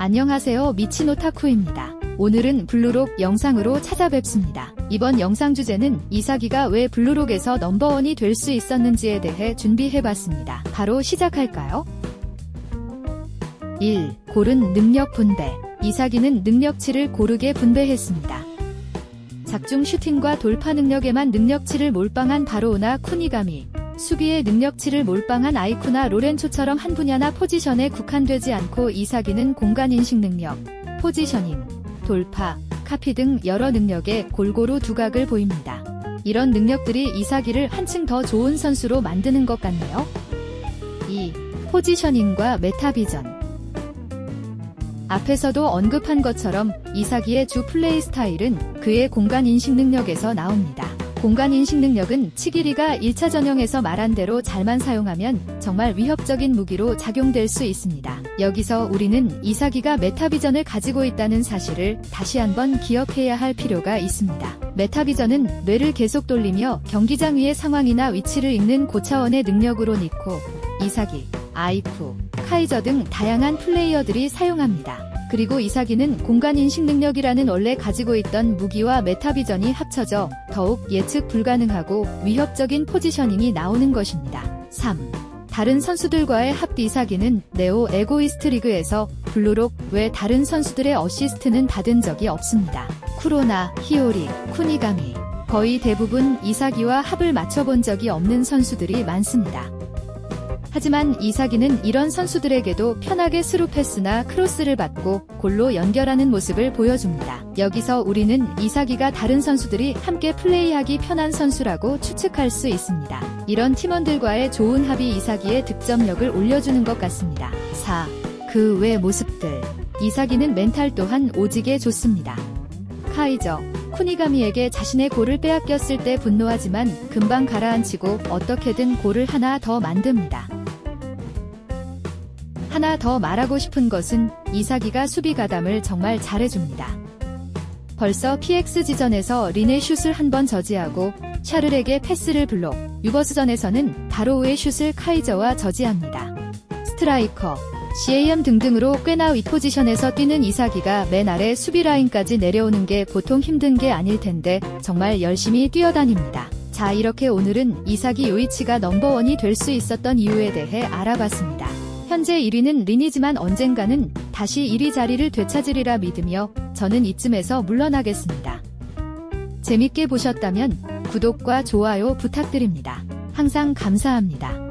안녕하세요 미친 오타쿠입니다. 오늘은 블루록 영상으로 찾아뵙습니다. 이번 영상 주제는 이사기가 왜 블루록에서 넘버원이 될 수 있었는지에 대해 준비해봤습니다. 바로 시작할까요? 1. 고른 능력 분배. 이사기는 능력치를 고르게 분배했습니다. 작중 슈팅과 돌파 능력에만 능력치를 몰빵한 바로우나 쿠니가미, 수비의 능력치를 몰빵한 아이쿠나 로렌초처럼 한 분야나 포지션에 국한되지 않고 이사기는 공간 인식 능력, 포지셔닝, 돌파, 카피 등 여러 능력에 골고루 두각을 보입니다. 이런 능력들이 이사기를 한층 더 좋은 선수로 만드는 것 같네요. 2. 포지셔닝과 메타비전 앞에서도 언급한 것처럼 이사기의 주 플레이 스타일은 그의 공간 인식 능력에서 나옵니다. 공간 인식 능력은 치기리가 1차 전형에서 말한 대로 잘만 사용하면 정말 위협적인 무기로 작용될 수 있습니다. 여기서 우리는 이사기가 메타비전을 가지고 있다는 사실을 다시 한번 기억해야 할 필요가 있습니다. 메타비전은 뇌를 계속 돌리며 경기장 위의 상황이나 위치를 읽는 고차원의 능력으로 니코, 이사기, 아이쿠, 카이저 등 다양한 플레이어들이 사용합니다. 그리고 이사기는 공간인식 능력이라는 원래 가지고 있던 무기와 메타비전이 합쳐져 더욱 예측 불가능하고 위협적인 포지셔닝이 나오는 것입니다. 3. 다른 선수들과의 합 이사기는 네오 에고이스트 리그에서 블루록 외 다른 선수들의 어시스트는 받은 적이 없습니다. 쿠로나, 히오리, 쿠니가미 거의 대부분 이사기와 합을 맞춰본 적이 없는 선수들이 많습니다. 하지만 이사기는 이런 선수들에게도 편하게 스루 패스나 크로스를 받고 골로 연결하는 모습을 보여줍니다. 여기서 우리는 이사기가 다른 선수들이 함께 플레이하기 편한 선수라고 추측할 수 있습니다. 이런 팀원들과의 좋은 합이 이사기의 득점력을 올려주는 것 같습니다. 4. 그 외 모습들. 이사기는 멘탈 또한 오지게 좋습니다. 카이저, 쿠니가미에게 자신의 골을 빼앗겼을 때 분노하지만 금방 가라앉히고 어떻게든 골을 하나 더 만듭니다. 하나 더 말하고 싶은 것은 이사기가 수비 가담을 정말 잘해줍니다. 벌써 PX 지전에서 린의 슛을 한 번 저지하고 샤를에게 패스를 블록, 유버스전에서는 바로우의 슛을 카이저와 저지합니다. 스트라이커, CAM 등등으로 꽤나 윗포지션에서 뛰는 이사기가 맨 아래 수비 라인까지 내려오는 게 보통 힘든 게 아닐 텐데 정말 열심히 뛰어다닙니다. 자 이렇게 오늘은 이사기 요이치가 넘버원이 될 수 있었던 이유에 대해 알아봤습니다. 현재 1위는 린이지만 언젠가는 다시 1위 자리를 되찾으리라 믿으며 저는 이쯤에서 물러나겠습니다. 재밌게 보셨다면 구독과 좋아요 부탁드립니다. 항상 감사합니다.